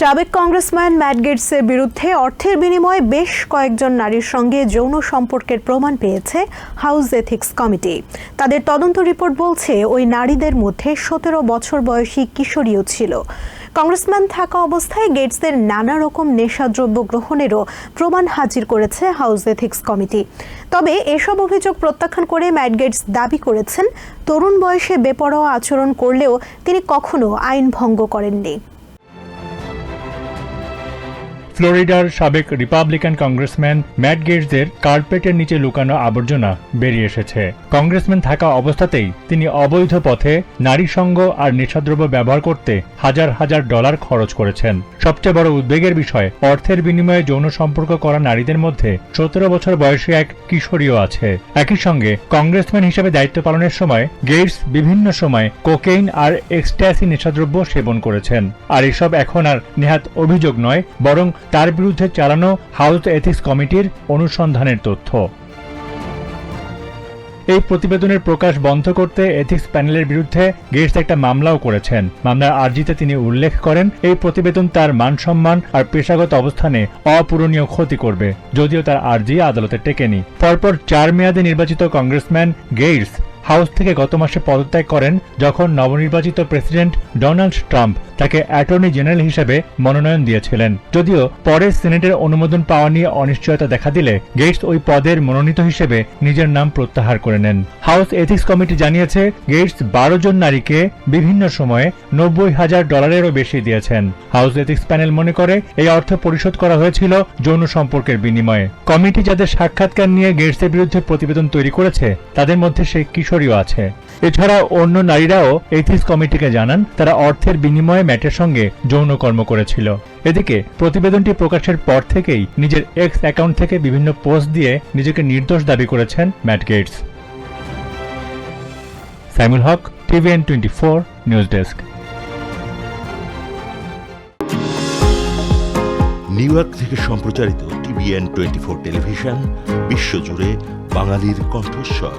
সাবেক congressman mat গেটসের বিরুদ্ধে অর্থের বিনিময়ে বেশ কয়েকজন নারীর সঙ্গে যৌন সম্পর্কের প্রমাণ পেয়েছে হাউস এথিক্স কমিটি। তাদের তদন্ত রিপোর্ট বলছে, ওই নারীদের মধ্যে সতেরো বছর বয়সী কিশোরীও ছিল। কংগ্রেসম্যান থাকা অবস্থায় গেটসের নানা রকম নেশাদ্রব্য গ্রহণেরও প্রমাণ হাজির করেছে হাউস এথিক্স কমিটি। তবে এসব অভিযোগ প্রত্যাখ্যান করে ম্যাট গেটস দাবি করেছেন, তরুণ বয়সে বেপরোয়া আচরণ করলেও তিনি কখনো আইন ভঙ্গ করেননি। ফ্লোরিডার সাবেক রিপাবলিকান কংগ্রেসম্যান ম্যাট গেটসের কার্পেটের নিচে লুকানো আবর্জনা বেরিয়ে এসেছে। কংগ্রেসম্যান থাকা অবস্থাতেই তিনি অবৈধ পথে নারী সঙ্গ আর নেশাদ্রব্য ব্যবহার করতে হাজার হাজার ডলার খরচ করেছেন। সবচেয়ে বড় উদ্বেগের বিষয়, অর্থের বিনিময়ে যৌন সম্পর্ক করা নারীদের মধ্যে সতেরো বছর বয়সী এক কিশোরীও আছে। একই সঙ্গে কংগ্রেসম্যান হিসেবে দায়িত্ব পালনের সময় গেটস বিভিন্ন সময় কোকেইন আর এক্সট্যাসি নেশাদ্রব্য সেবন করেছেন। আর এসব এখন আর নেহাত অভিযোগ নয়, বরং তার বিরুদ্ধে চালানো হাউস এথিক্স কমিটির অনুসন্ধানের তথ্য। এই প্রতিবেদনের প্রকাশ বন্ধ করতে এথিক্স প্যানেলের বিরুদ্ধে গেটস একটা মামলাও করেছেন। মামলার আর্জিতে তিনি উল্লেখ করেন, এই প্রতিবেদন তার মান সম্মান আর পেশাগত অবস্থানে অপূরণীয় ক্ষতি করবে, যদিও তার আর্জি আদালতে টেকেনি। পরপর চার মেয়াদে নির্বাচিত কংগ্রেসম্যান গেটস হাউস থেকে গত মাসে পদত্যাগ করেন যখন নবনির্বাচিত প্রেসিডেন্ট ডোনাল্ড ট্রাম্প তাকে অ্যাটর্নি জেনারেল হিসেবে মনোনয়ন দিয়েছিলেন। যদিও পরে সিনেটের অনুমোদন পাওয়া নিয়ে অনিশ্চয়তা দেখা দিলে গেটস ওই পদের মনোনীত হিসেবে নিজের নাম প্রত্যাহার করে নেন। হাউস এথিক্স কমিটি জানিয়েছে, গেটস বারো জন নারীকে বিভিন্ন সময়ে নব্বই হাজার ডলারেরও বেশি দিয়েছেন। হাউস এথিক্স প্যানেল মনে করে, এই অর্থ পরিশোধ করা হয়েছিল যৌন সম্পর্কের বিনিময়ে। কমিটি যাদের সাক্ষাৎকার নিয়ে গেটসের বিরুদ্ধে প্রতিবেদন তৈরি করেছে, তাদের মধ্যে সেই কিশোরীও আছে। এছাড়া অন্য নারীরাও এথিক্স কমিটিকে জানান, তারা অর্থের বিনিময়ে ম্যাটের সঙ্গে যৌনকর্ম করেছিল। এদিকে প্রতিবেদনটি প্রকাশের পর থেকেই নিজের এক্স অ্যাকাউন্ট থেকে বিভিন্ন পোস্ট দিয়ে নিজেকে নির্দোষ দাবি করেছেন Matt Gates. Saimul Haque, TVN twenty four, news desk. New York থেকে সম্প্রচারিত টিভিএন টোয়েন্টি ফোর টেলিভিশন, বিশ্বজুড়ে বাঙালির কণ্ঠস্বর।